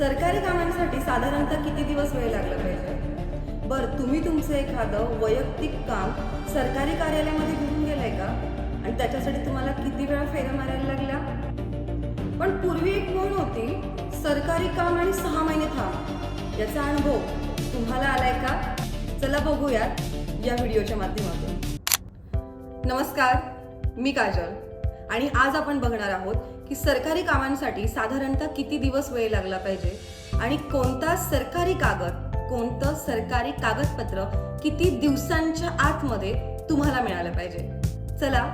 सरकारी कामांसाठी साधारणतः किती दिवस वेळ लागला पाहिजे? बरं तुम्ही तुमचं एखादं वैयक्तिक काम सरकारी कार्यालयामध्ये घेऊन गेलंय का? आणि त्याच्यासाठी तुम्हाला किती वेळा फेऱ्या मारायला लागल्या? पण पूर्वी एक म्हण होती? सरकारी काम आणि सहा महिने थांब. याचा अनुभव तुम्हाला आलाय का? चला बघूयात या व्हिडिओच्या माध्यमातून. नमस्कार मी काजल. आणि आज आपण बघणार आहोत की सरकारी कामांसाठी साधारणतः किती दिवस वेळ लागला पाहिजे आणि कोणता सरकारी कागद कोणतं सरकारी कागदपत्र किती दिवसांच्या आतमध्ये तुम्हाला मिळालं पाहिजे? चला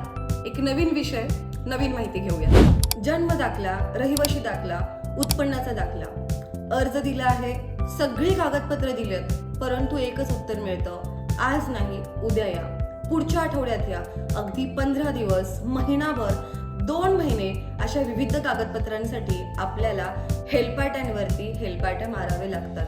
एक नवीन विषय नवीन माहिती घेऊया. जन्म दाखला रहिवाशी दाखला उत्पन्नाचा दाखला. अर्ज दिला आहे सगळी कागदपत्र दिलेत परंतु एकच उत्तर मिळतं आज नाही उद्या या. पुढच्या आठवड्यात या. अगदी पंधरा दिवस महिनाभर दोन महिने अशा विविध कागदपत्रांसाठी आपल्याला हेलपाट्यांवरती हेलपाट्या मारावे लागतात.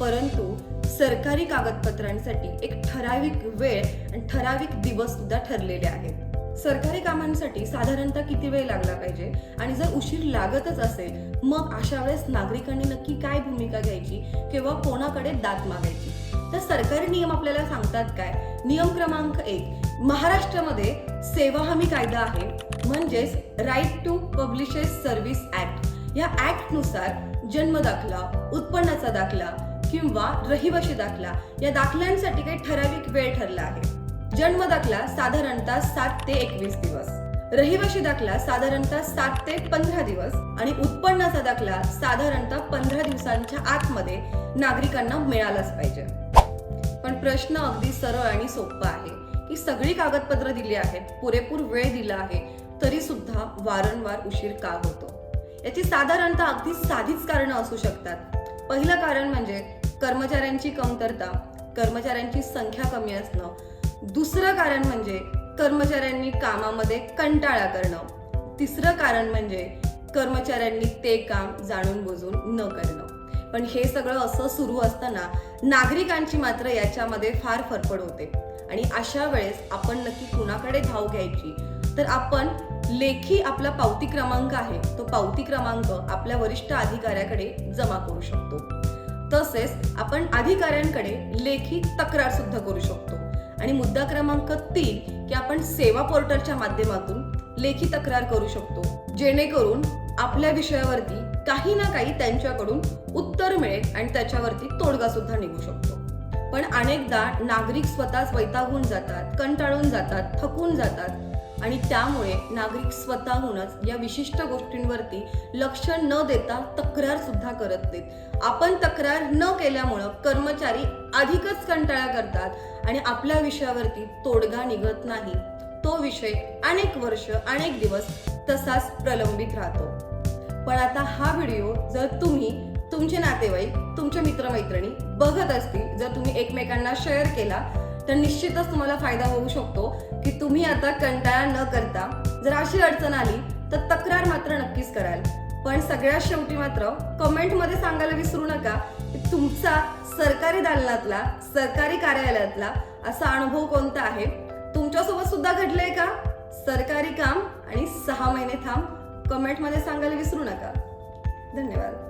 परंतु सरकारी कागदपत्रांसाठी एक ठराविक वेळ आणि ठराविक दिवस सुद्धा ठरलेले आहेत. सरकारी कामांसाठी साधारणतः किती वेळ लागला पाहिजे? आणि जर उशीर लागतच असेल मग अशा वेळेस नागरिकांनी नक्की काय भूमिका घ्यायची किंवा कोणाकडे दाद मागायची? तर सरकारी नियम आपल्याला सांगतात काय? नियम क्रमांक एक. महाराष्ट्रामध्ये सेवा हमी कायदा आहे म्हणजेच right to public service act या ऍक्टनुसार जन्म दाखला उत्पन्नाचा दाखला किंवा रहिवाशी दाखला या दाखल्यांसाठी काही ठराविक वेळ ठरला आहे. जन्म दाखला साधारणतः सात ते एकवीस दिवस. रहिवाशी दाखला साधारणतः सात ते पंधरा दिवस आणि उत्पन्नाचा दाखला साधारणतः पंधरा दिवसांच्या आतमध्ये नागरिकांना मिळालाच पाहिजे. पण प्रश्न अगदी सरळ आणि सोपा आहे. की सगळी कागदपत्र दिली आहेत. पुरेपूर वेळ दिला आहे. तरी सुद्धा वारंवार उशीर का होतो? याची साधारणतः अगदी साधीच कारणं असू शकतात. पहिलं कारण म्हणजे कर्मचाऱ्यांची कमतरता कर्मचाऱ्यांची संख्या कमी असणं. दुसरं कारण म्हणजे कर्मचाऱ्यांनी कामामध्ये कंटाळा करणं. तिसरं कारण म्हणजे कर्मचाऱ्यांनी ते काम जाणून बुजून न करणं. पण हे सगळं असं सुरू असताना नागरिकांची मात्र याच्यामध्ये फार फरफड होते. आणि अशा वेळेस आपण नक्की कुणाकडे धाव घ्यायची? तर आपण लेखी आपला पावती क्रमांक आहे तो पावती क्रमांक आपल्या वरिष्ठ अधिकाऱ्याकडे जमा करू शकतो. तसेच आपण अधिकाऱ्यांकडे लेखी तक्रार सुद्धा करू शकतो. आणि मुद्दा क्रमांक तीन की आपण सेवा पोर्टलच्या माध्यमातून लेखी तक्रार करू शकतो. जेणेकरून आपल्या विषयावरती काही ना काही त्यांच्याकडून उत्तर मिळेल आणि त्याच्यावरती तोडगा सुद्धा निघू शकतो. पण अनेकदा नागरिक स्वतःच वैतागून जातात कंटाळून जातात थकून जातात आणि त्यामुळे नागरिक स्वतःहूनच या विशिष्ट गोष्टींवरती लक्ष न देता तक्रार सुद्धा करत नाहीत. आपण तक्रार न केल्यामुळं कर्मचारी अधिकच कंटाळा करतात आणि आपल्या विषयावरती तोडगा निघत नाही. तो विषय अनेक वर्ष अनेक दिवस तसाच प्रलंबित राहतो. पण आता हा व्हिडिओ जर तुम्ही तुमचे नातेवाईक तुमचे मित्रमैत्रिणी बघत असतील जर तुम्ही एकमेकांना शेअर केला तर निश्चितच तुम्हाला फायदा होऊ शकतो की तुम्ही आता कंटाळा न करता जर अशी अडचण आली तर तक्रार मात्र नक्कीच कराल. पण सगळ्यात शेवटी मात्र कमेंटमध्ये सांगायला विसरू नका की तुमचा सरकारी दालनातला सरकारी कार्यालयातला असा अनुभव कोणता आहे? तुमच्यासोबत सुद्धा घडलंय का? सरकारी काम आणि सहा महिने थांब. कमेंटमध्ये सांगायला विसरू नका. धन्यवाद.